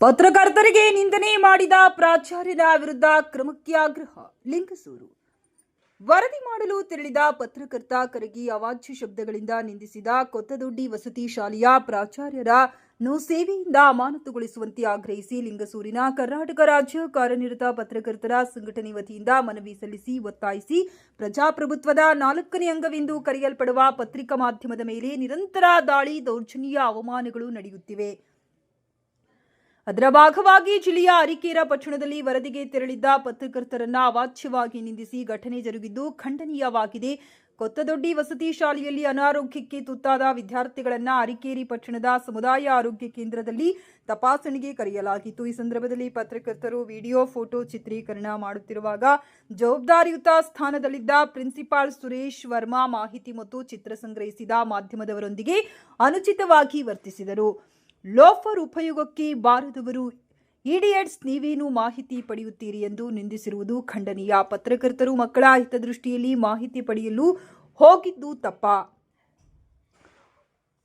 ಪತ್ರಕರ್ತರಿಗೆ ನಿಂದನೆ ಮಾಡಿದ ಪ್ರಾಚಾರ್ಯರ ವಿರುದ್ಧ ಕ್ರಮಕ್ಕೆ ಆಗ್ರಹ, ಲಿಂಗಸೂರು. ವರದಿ ಮಾಡಲು ತೆರಳಿದ ಪತ್ರಕರ್ತ ಕರಗಿ ಅವಾಚ್ಯ ಶಬ್ದಗಳಿಂದ ನಿಂದಿಸಿದ ಕೊತ್ತದೊಡ್ಡಿ ವಸತಿ ಶಾಲೆಯ ಪ್ರಾಚಾರ್ಯರ ಸೇವೆಯಿಂದ ಅಮಾನತುಗೊಳಿಸುವಂತೆ ಆಗ್ರಹಿಸಿ ಲಿಂಗಸೂರಿನ ಕರ್ನಾಟಕ ರಾಜ್ಯ ಕಾರ್ಯನಿರತ ಪತ್ರಕರ್ತರ ಸಂಘಟನೆ ವತಿಯಿಂದ ಮನವಿ ಸಲ್ಲಿಸಿ ಒತ್ತಾಯಿಸಿ ಪ್ರಜಾಪ್ರಭುತ್ವದ ನಾಲ್ಕನೇ ಅಂಗವೆಂದು ಕರೆಯಲ್ಪಡುವ ಪತ್ರಿಕಾ ಮಾಧ್ಯಮದ ಮೇಲೆ ನಿರಂತರ ದಾಳಿ ದೌರ್ಜನ್ಯ ಅವಮಾನಗಳು ನಡೆಯುತ್ತಿವೆ. ಅದರ ಭಾಗವಾಗಿ ಜಿಲ್ಲೆಯ ಅರಿಕೇರ ಪಟ್ಟಣದಲ್ಲಿ ವರದಿಗೆ ತೆರಳಿದ್ದ ಪತ್ರಕರ್ತರನ್ನ ಅವಾಚ್ಯವಾಗಿ ನಿಂದಿಸಿ ಘಟನೆ ಜರುಗಿದ್ದು ಖಂಡನೀಯವಾಗಿದೆ. ಕೊತ್ತದೊಡ್ಡಿ ವಸತಿ ಶಾಲೆಯಲ್ಲಿ ಅನಾರೋಗ್ಯಕ್ಕೆ ತುತ್ತಾದ ವಿದ್ಯಾರ್ಥಿಗಳನ್ನ ಅರಿಕೇರಿ ಪಟ್ಟಣದ ಸಮುದಾಯ ಆರೋಗ್ಯ ಕೇಂದ್ರದಲ್ಲಿ ತಪಾಸಣೆಗೆ ಕರೆಯಲಾಗಿತ್ತು. ಈ ಸಂದರ್ಭದಲ್ಲಿ ಪತ್ರಕರ್ತರು ವಿಡಿಯೋ, ಫೋಟೋ ಚಿತ್ರೀಕರಣ ಮಾಡುತ್ತಿರುವಾಗ ಜವಾಬ್ದಾರಿಯುತ ಸ್ಥಾನದಲ್ಲಿದ್ದ ಪ್ರಿನ್ಸಿಪಾಲ್ ಸುರೇಶ್ ವರ್ಮಾ ಮಾಹಿತಿ ಮತ್ತು ಚಿತ್ರ ಸಂಗ್ರಹಿಸಿದ ಮಾಧ್ಯಮದವರೊಂದಿಗೆ ಅನುಚಿತವಾಗಿ ವರ್ತಿಸಿದರು. ಲೋಫರ್ ಉಪಯೋಗಕ್ಕೆ ಬಾರದವರು ಇಡಿಯಟ್ಸ್ ನೀವೇನು ಮಾಹಿತಿ ಪಡೆಯುತ್ತೀರಿ ಎಂದು ನಿಂದಿಸಿರುವುದು ಖಂಡನೀಯ. ಪತ್ರಕರ್ತರು ಮಕ್ಕಳ ಹಿತದೃಷ್ಟಿಯಲ್ಲಿ ಮಾಹಿತಿ ಪಡೆಯಲು ಹೋಗಿದ್ದು ತಪ್ಪ.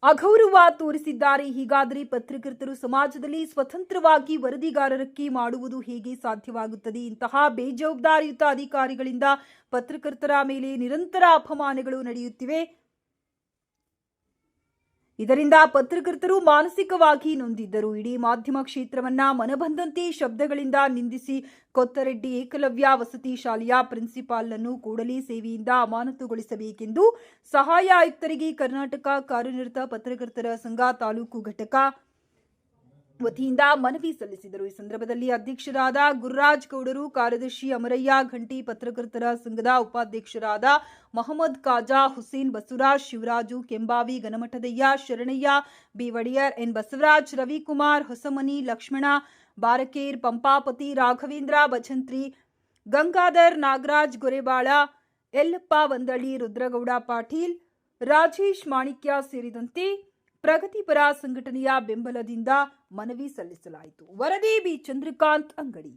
ಅಗೌರವ ತೋರಿಸಿದ್ದಾರೆ. ಹೀಗಾದರೆ ಪತ್ರಕರ್ತರು ಸಮಾಜದಲ್ಲಿ ಸ್ವತಂತ್ರವಾಗಿ ವರದಿಗಾರರಕ್ಕೆ ಮಾಡುವುದು ಹೇಗೆ ಸಾಧ್ಯವಾಗುತ್ತದೆ? ಇಂತಹ ಬೇಜವಾಬ್ದಾರಿಯುತ ಅಧಿಕಾರಿಗಳಿಂದ ಪತ್ರಕರ್ತರ ಮೇಲೆ ನಿರಂತರ ಅಪಮಾನಗಳು ನಡೆಯುತ್ತಿವೆ. ಇದರಿಂದ ಪತ್ರಕರ್ತರು ಮಾನಸಿಕವಾಗಿ ನೊಂದಿದ್ದರು. ಇಡೀ ಮಾಧ್ಯಮ ಕ್ಷೇತ್ರವನ್ನ ಮನಬಂದಂತೆ ಶಬ್ದಗಳಿಂದ ನಿಂದಿಸಿ ಕೊತ್ತರೆಡ್ಡಿ ಏಕಲವ್ಯ ವಸತಿ ಶಾಲೆಯ ಪ್ರಿನ್ಸಿಪಾಲ್ನನ್ನು ಕೂಡಲೇ ಸೇವೆಯಿಂದ ಅಮಾನತುಗೊಳಿಸಬೇಕೆಂದು ಸಹಾಯ ಆಯುಕ್ತರಿಗೆ ಕರ್ನಾಟಕ ಕಾರ್ಯನಿರತ ಪತ್ರಕರ್ತರ ಸಂಘ ತಾಲೂಕು ಘಟಕ ವತಿಯಿಂದ ಮನವಿ ಸಲ್ಲಿಸಿದರು. ಈ ಸಂದರ್ಭದಲ್ಲಿ ಅಧ್ಯಕ್ಷರಾದ ಗುರುರಾಜ್ ಗೌಡರು, ಕಾರ್ಯದರ್ಶಿ ಅಮರಯ್ಯ, ಘಂಟಿ ಪತ್ರಕರ್ತರ ಸಂಘದ ಉಪಾಧ್ಯಕ್ಷರಾದ ಮೊಹಮ್ಮದ್ ಖಾಜಾ, ಹುಸೇನ್ ಬಸವರಾಜ್, ಶಿವರಾಜು ಕೆಂಬಾವಿ ಗಣಮಠದಯ್ಯ ಶರಣಯ್ಯ ಬಿ ಒಡೆಯರ್ ಎನ್. ಬಸವರಾಜ್, ರವಿಕುಮಾರ್ ಹೊಸಮನಿ, ಲಕ್ಷ್ಮಣ, ಬಾರಕೇರ್, ಪಂಪಾಪತಿ, ರಾಘವೇಂದ್ರ ಭಜಂತ್ರಿ ಗಂಗಾಧರ್, ನಾಗರಾಜ್ ಗೊರೆಬಾಳ, ಯಲ್ಲಪ್ಪ ವಂದಳ್ಳಿ ರುದ್ರಗೌಡ ಪಾಟೀಲ್, ರಾಜೇಶ್ ಮಾಣಿಕ್ಯ ಸೇರಿದಂತೆ ಪ್ರಗತಿಪರ ಸಂಘಟನೆಯ ಬೆಂಬಲದಿಂದ ಮನವಿ ಸಲ್ಲಿಸಲಾಯಿತು. ವರದಿ ಬಿ. ಚಂದ್ರಕಾಂತ್ ಅಂಗಡಿ.